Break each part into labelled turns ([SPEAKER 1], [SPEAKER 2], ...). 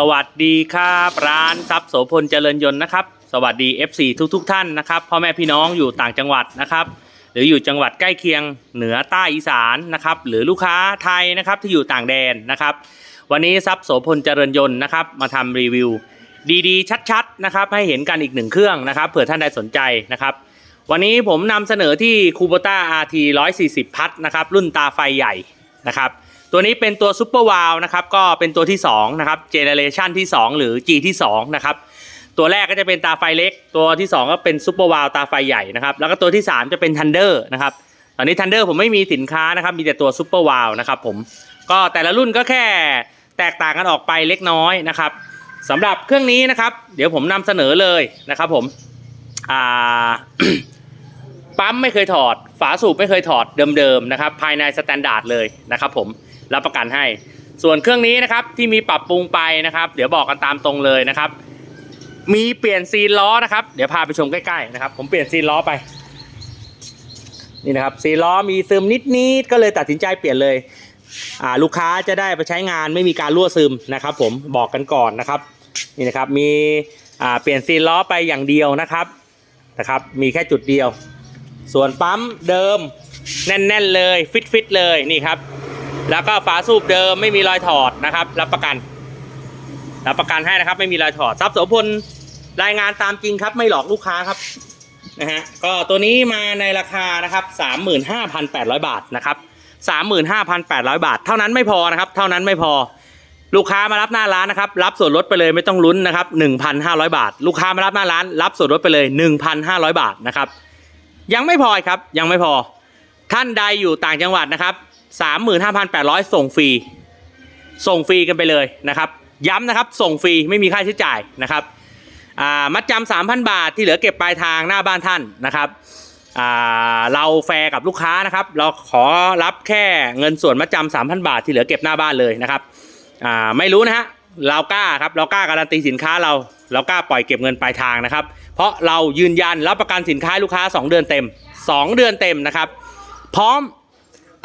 [SPEAKER 1] สวัสดีครับร้านทรัพย์โสพลเจริญยนต์นะครับ สวัสดี FC ทุกทุกๆท่านนะครับพ่อแม่พี่น้องอยู่ต่างจังหวัดนะครับ หรืออยู่จังหวัดใกล้เคียงเหนือใต้อีสานนะครับหรือลูกค้าไทยนะครับที่อยู่ต่างแดนนะครับ วันนี้ทรัพย์โสพลเจริญยนต์นะครับมาทำรีวิว ดีๆ ชัดๆนะครับให้เห็นกันอีกหนึ่งเครื่องนะครับเผื่อท่านใดสนใจนะครับ วันนี้ผมนำเสนอที่คูโบต้า RT 140พัทนะครับรุ่นตาไฟใหญ่นะครับ ตัวนี้เป็นตัวซูเปอร์วาลนะครับก็เป็นตัวที่2นะครับเจเนเรชันที่ 2 หรือ G ที่2นะครับตัวแรกก็จะเป็นตาไฟเล็ก ตัวที่ 2 ก็เป็นซูเปอร์วาลตาไฟใหญ่นะครับแล้วก็ตัวที่ 3 จะเป็นทันเดอร์นะครับตอนนี้ทันเดอร์ผมไม่มีสินค้านะครับมีแต่ตัวซูเปอร์วาลนะครับผมก็แต่ละรุ่นก็แค่แตกต่างกันออกไปเล็กน้อยนะครับสำหรับเครื่องนี้นะครับ เดี๋ยวผมนำเสนอเลยนะครับผมอ่าปั๊มไม่เคยถอด ฝาสูบไม่เคยถอดเดิมๆนะครับ ภายในสแตนดาร์ดเลยนะครับผม รับประกันให้ ส่วนเครื่องนี้นะครับที่มีปรับปรุงไปนะครับ เดี๋ยวบอกกันตามตรงเลยนะครับ มีเปลี่ยนซีนล้อนะครับ เดี๋ยวพาไปชมใกล้ๆนะครับ ผมเปลี่ยนซีนล้อไปนี่นะครับซีนล้อมีซึมนิดๆก็เลยตัดสินใจเปลี่ยนเลยอ่าลูกค้าจะได้ไปใช้งานไม่มีการรั่วซึมนะครับ ผมบอกกันก่อนนะครับนี่นะครับมีอ่าเปลี่ยนซีนล้อไปอย่างเดียวนะครับนะครับ มีแค่จุดเดียว ส่วนปั๊มเดิมแน่น ๆ เลยฟิตๆเลยนี่ครับ แล้วก็ฝาสูบเดิมไม่มีรอยถอดนะครับ รับประกัน รับประกันให้นะครับ ไม่มีรอยถอดทรัพย์โสพลรายงานตามจริงครับ ไม่หลอกลูกค้าครับนะฮะก็ตัวนี้มาในราคานะครับ35,800 บาทนะครับ35,800 บาท เท่านั้นไม่พอนะครับ เท่านั้นไม่พอ ลูกค้ามารับหน้าร้านนะครับ รับส่วนลดไปเลยไม่ต้องลุ้นนะครับ1,500 บาท ลูกค้ามารับหน้าร้าน รับส่วนลดไปเลย 1,500 บาทนะครับ ยังไม่พอครับยังไม่พอ ท่านใดอยู่ต่างจังหวัดนะครับ 35,800 ส่งฟรี ส่งฟรีกันไปเลยนะครับ ย้ำนะครับส่งฟรีไม่มีค่าใช้จ่ายนะครับมัดจำา3,000บาทที่เหลือเก็บปลายทางหน้าบ้านท่านนะครับเราแฟร์กับลูกค้านะครับ เราขอรับแค่เงินส่วนมัดจำา3,000บาทที่เหลือเก็บหน้าบ้านเลยนะครับไม่รู้นะฮะเรากล้าครับเรากล้าการันตีสินค้าเรา เรากล้าปล่อยเก็บเงินปลายทางนะครับ เพราะเรายืนยันรับประกันสินค้าลูกค้า 2 เดือนเต็ม 2 เดือนเต็มนะครับ พร้อม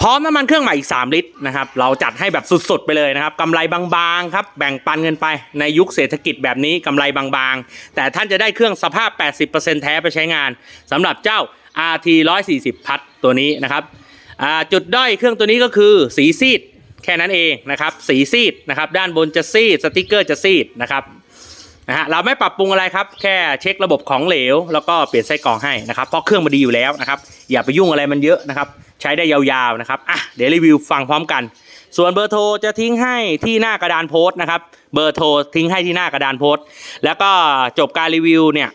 [SPEAKER 1] พร้อมน้ำมันเครื่องใหม่อีก 3 ลิตรนะครับ เราจัดให้แบบสุดๆไปเลยนะครับกำไรบางๆครับ แบ่งปันเงินไปในยุคเศรษฐกิจแบบนี้กำไรบางๆ แต่ท่านจะได้เครื่องสภาพ 80%แท้ไปใช้งานสำหรับเจ้า RT 140 พัดตัวนี้นะครับจุดด้อยเครื่องตัวนี้ก็คือสีซีดแค่นั้นเองนะครับสีซีดนะครับด้านบนจะซีดสติกเกอร์จะซีดนะครับนะฮะเราไม่ปรับปรุงอะไรครับ แค่เช็คระบบของเหลว แล้วก็เปลี่ยนไส้กรองให้นะครับเพราะเครื่องมันดีอยู่แล้วนะครับอย่าไปยุ่งอะไรมันเยอะนะครับ ใช้ได้ยาวๆนะครับอะเดี๋ยวรีวิวฟังพร้อมกัน ส่วนเบอร์โทรจะทิ้งให้ที่หน้ากระดานโพสต์นะครับเบอร์โทรทิ้งให้ที่หน้ากระดานโพสต์ แล้วก็จบการรีวิวเนี่ย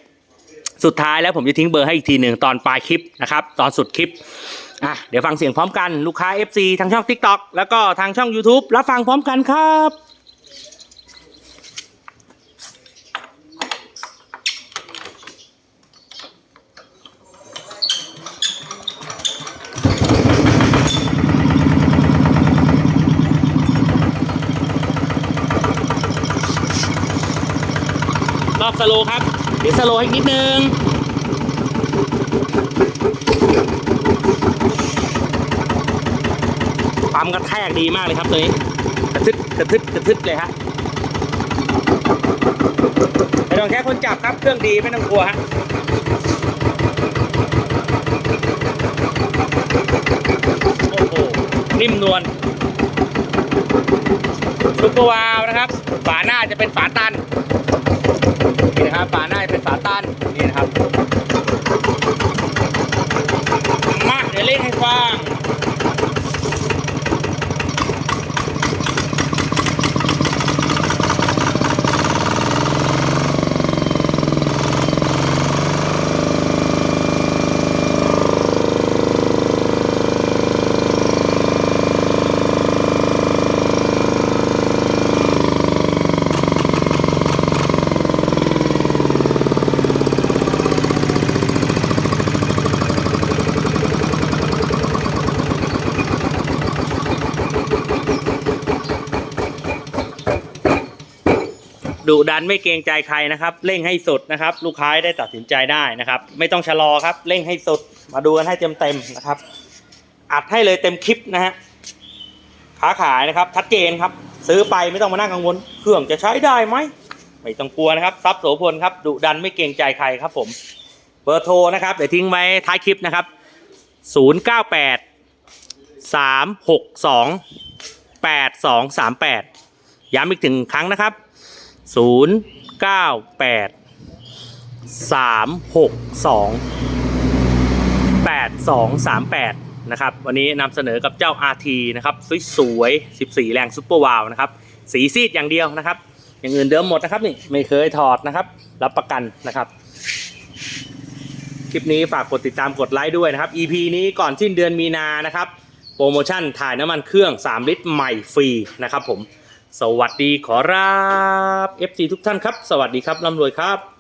[SPEAKER 1] สุดท้ายแล้วผมจะทิ้งเบอร์ให้อีกทีหนึ่งตอนปลายคลิปนะครับตอนสุดคลิปอะเดี๋ยวฟังเสียงพร้อมกันลูกค้า FC ทางช่อง TikTok แล้วก็ทางช่อง YouTube รับฟังพร้อมกันครับ สโลครับดิสโลให้นิดนึงปั๊มกระแทกดีมากเลยครับตัวนี้กระทึดกระทึดกระทึดเลยฮะไม่ต้องแค่คนจับครับเครื่องดีไม่ต้องกลัวฮะโอ้โหนิ่มนวลซุปเปอร์วาวนะครับฝาหน้าจะเป็นฝาตัน นะครับ มาเดี๋ยวเล่นให้ฟัง ดุดันไม่เกรงใจใครนะครับ เร่งให้สุดนะครับ ลูกค้าได้ตัดสินใจได้นะครับ ไม่ต้องชะลอครับ เร่งให้สุด มาดูกันให้เต็มเต็มนะครับ อัดให้เลยเต็มคลิปนะฮะค้าขายนะครับชัดเจนครับ ซื้อไปไม่ต้องมานั่งกังวล เครื่องจะใช้ได้ไหมไม่ต้องกลัวนะครับทรัพย์โสพลครับดุดันไม่เกรงใจใครครับผมเบอร์โทรนะครับเดี๋ยวทิ้งไว้ท้ายคลิปนะครับ 098 362 8238 ย้ำอีกถึงครั้งนะครับ 098 362 8238นะครับ วันนี้นำเสนอกับเจ้า RT นะครับสวยๆ14 แรงซุปเปอร์วาวนะครับ สีซีดอย่างเดียวนะครับ อย่างอื่นเดิมหมดนะครับนี่ไม่เคยถอดนะครับ รับประกันนะครับคลิปนี้ฝากกดติดตามกดไลค์ด้วยนะครับ EP นี้ก่อนสิ้นเดือนมีนานะครับ โปรโมชั่นถ่ายน้ำมันเครื่อง 3 ลิตรใหม่ฟรีนะครับผม สวัสดีขอรับ FC ทุกท่านครับ สวัสดีครับร่ำรวยครับ